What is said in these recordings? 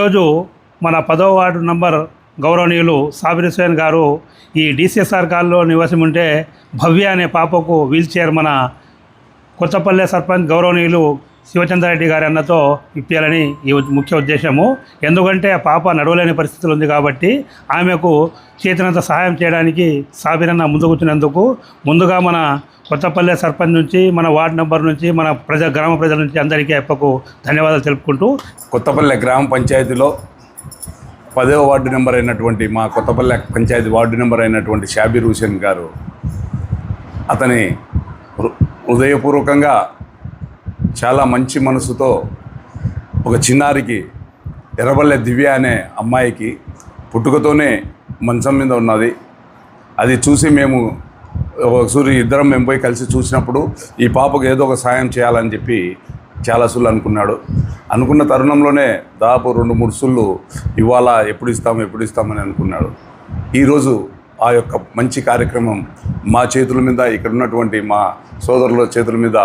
ఈరోజు మన పదవ వార్డు నంబర్ గౌరవనీయులు సాబిర్ హుసేన్ గారు ఈ డిసిఎస్ఆర్ కాల్లో నివాసం ఉంటే భవ్య అనే పాపకు వీల్ చైర్ మన కొత్తపల్లె సర్పంచ్ గౌరవనీయులు శివచంద్రారెడ్డి గారి అన్నతో ఇప్పించాలని ఈ ముఖ్య ఉద్దేశము. ఎందుకంటే ఆ పాప నడవలేని పరిస్థితులు ఉంది కాబట్టి ఆమెకు చేతనంత సహాయం చేయడానికి సాబిరన్న ముందుకు వచ్చినందుకు ముందుగా మన కొత్తపల్లె సర్పంచ్ నుంచి మన వార్డు నెంబర్ నుంచి మన ప్రజా గ్రామ ప్రజల నుంచి అందరికీ అప్పకు ధన్యవాదాలు తెలుపుకుంటూ కొత్తపల్లె గ్రామ పంచాయతీలో పదవ వార్డు నెంబర్ అయినటువంటి మా కొత్తపల్లె పంచాయతీ వార్డు నెంబర్ అయినటువంటి షాబీర్ హుసేన్ గారు అతని హృదయపూర్వకంగా చాలా మంచి మనసుతో ఒక చిన్నారికి ఎర్రబల్లె దివ్య అనే అమ్మాయికి పుట్టుకతోనే మంచం మీద ఉన్నది. అది చూసి మేము సూర్య ఇద్దరం మేము పోయి కలిసి చూసినప్పుడు ఈ పాపకు ఏదో ఒక సాయం చేయాలని చెప్పి చాలా సుళ్ళు అనుకున్నాడు. అనుకున్న తరుణంలోనే దాదాపు రెండు మూడు సుళ్ళు ఇవాళ ఎప్పుడు ఇస్తాము ఎప్పుడు ఇస్తామని అనుకున్నాడు. ఈరోజు ఆ యొక్క మంచి కార్యక్రమం మా చేతుల మీద ఇక్కడ ఉన్నటువంటి మా సోదరుల చేతుల మీద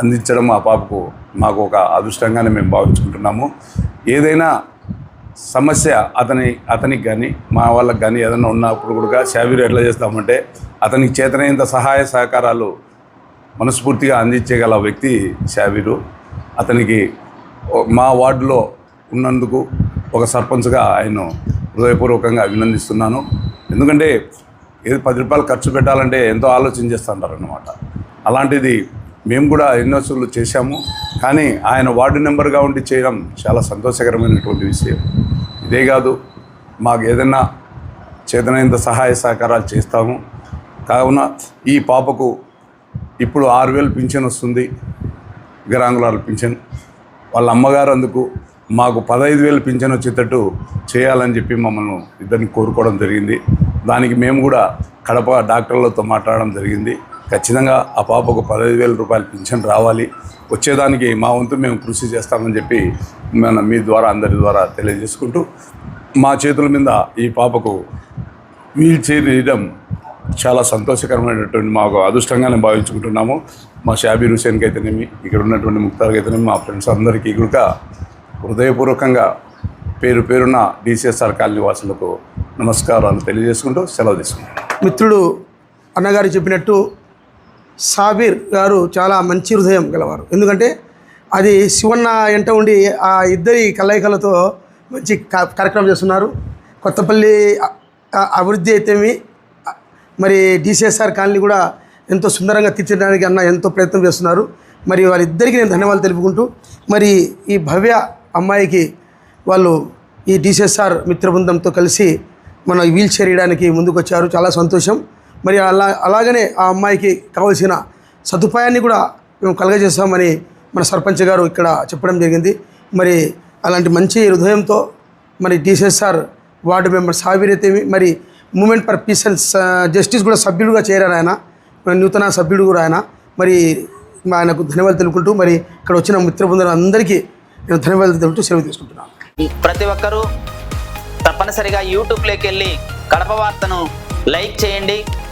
అందించడం మా పాపకు మాకు ఒక అదృష్టంగానే మేము భావించుకుంటున్నాము. ఏదైనా సమస్య అతని అతనికి కానీ మా వాళ్ళకి కానీ ఏదైనా ఉన్నప్పుడు కూడా షావీరు ఎట్లా చేస్తామంటే అతనికి చేతనైనంత సహాయ సహకారాలు మనస్ఫూర్తిగా అందించగల వ్యక్తి షావీరు అతనికి మా వార్డులో ఉన్నందుకు ఒక సర్పంచ్గా ఆయన హృదయపూర్వకంగా అభినందిస్తున్నాను. ఎందుకంటే ఏది పది రూపాయలు ఖర్చు పెట్టాలంటే ఎంతో ఆలోచన చేస్తుంటారు అన్నమాట అలాంటిది మేము కూడా ఎన్నో సార్లు చేశాము. కానీ ఆయన వార్డు నెంబర్గా ఉండి చేయడం చాలా సంతోషకరమైనటువంటి విషయం. ఇదే కాదు మాకు ఏదైనా చేతనైనంత సహాయ సహకారాలు చేస్తాము. కావున ఈ పాపకు ఇప్పుడు ఆరు వేలు పింఛన్ వస్తుంది వికలాంగులాల పింఛన్. వాళ్ళ అమ్మగారు అందుకు మాకు పదహైదు వేలు పింఛన్ వచ్చేటట్టు చేయాలని చెప్పి మమ్మల్ని ఇద్దరిని కోరుకోవడం జరిగింది. దానికి మేము కూడా కడప డాక్టర్లతో మాట్లాడడం జరిగింది. ఖచ్చితంగా ఆ పాపకు పదహైదు వేల రూపాయలు పింఛన్ రావాలి. వచ్చేదానికి మా వంతు మేము కృషి చేస్తామని చెప్పి మన మీ ద్వారా అందరి ద్వారా తెలియజేసుకుంటూ మా చేతుల మీద ఈ పాపకు వీల్ చైర్ ఇవ్వడం చాలా సంతోషకరమైనటువంటి మాకు అదృష్టంగానే భావించుకుంటున్నాము. మా షాబీర్ హుసేన్కి అయితేనేమి ఇక్కడ ఉన్నటువంటి ముక్తార్కి అయితేనేమి మా ఫ్రెండ్స్ అందరికీ కూడా హృదయపూర్వకంగా పేరు పేరున డిసిఎస్ఆర్ కాలనీ వాసులకు నమస్కారాలు తెలియజేసుకుంటూ సెలవు తీసుకుంటాం మిత్రుడు అన్నగారు చెప్పినట్టు సాబీర్ గారు చాలా మంచి హృదయం గలవారు. ఎందుకంటే అది శివన్న ఎంట ఉండి ఆ ఇద్దరి కలయికలతో మంచి కార్యక్రమం చేస్తున్నారు. కొత్తపల్లి అభివృద్ధి అయితేమి మరి డిసిఎస్ఆర్ కాలనీ కూడా ఎంతో సుందరంగా తీర్చడానికి అన్న ఎంతో ప్రయత్నం చేస్తున్నారు. మరి వారిద్దరికీ నేను ధన్యవాదాలు తెలుపుకుంటూ మరి ఈ భవ్య అమ్మాయికి వాళ్ళు ఈ డిసిఎస్ఆర్ మిత్ర బృందంతో కలిసి మన వీల్ చైర్ ఇవ్వడానికి ముందుకు వచ్చారు చాలా సంతోషం. మరి అలా అలాగనే ఆ అమ్మాయికి కావలసిన సదుపాయాన్ని కూడా మేము కలగజేస్తామని మన సర్పంచ్ గారు ఇక్కడ చెప్పడం జరిగింది. మరి అలాంటి మంచి హృదయంతో మరి డిసిఎస్ఆర్ వార్డు మెంబర్ సాబిరైతేమి మరి movement for peace and justice కూడా సభ్యులుగా చేరారు ఆయన. నూతన సభ్యుడు కూడా ఆయన. మరి మా ఆయనకు ధన్యవాదాలు తెలుపుకుంటూ మరి ఇక్కడ వచ్చిన మిత్రబృందరం అందరికీ నేను ధన్యవాదాలు తెలుపుతూ సెలవు తీసుకుంటున్నాను. ప్రతి ఒక్కరూ తప్పనిసరిగా యూట్యూబ్లోకి వెళ్ళి కడప వార్తను లైక్ చేయండి.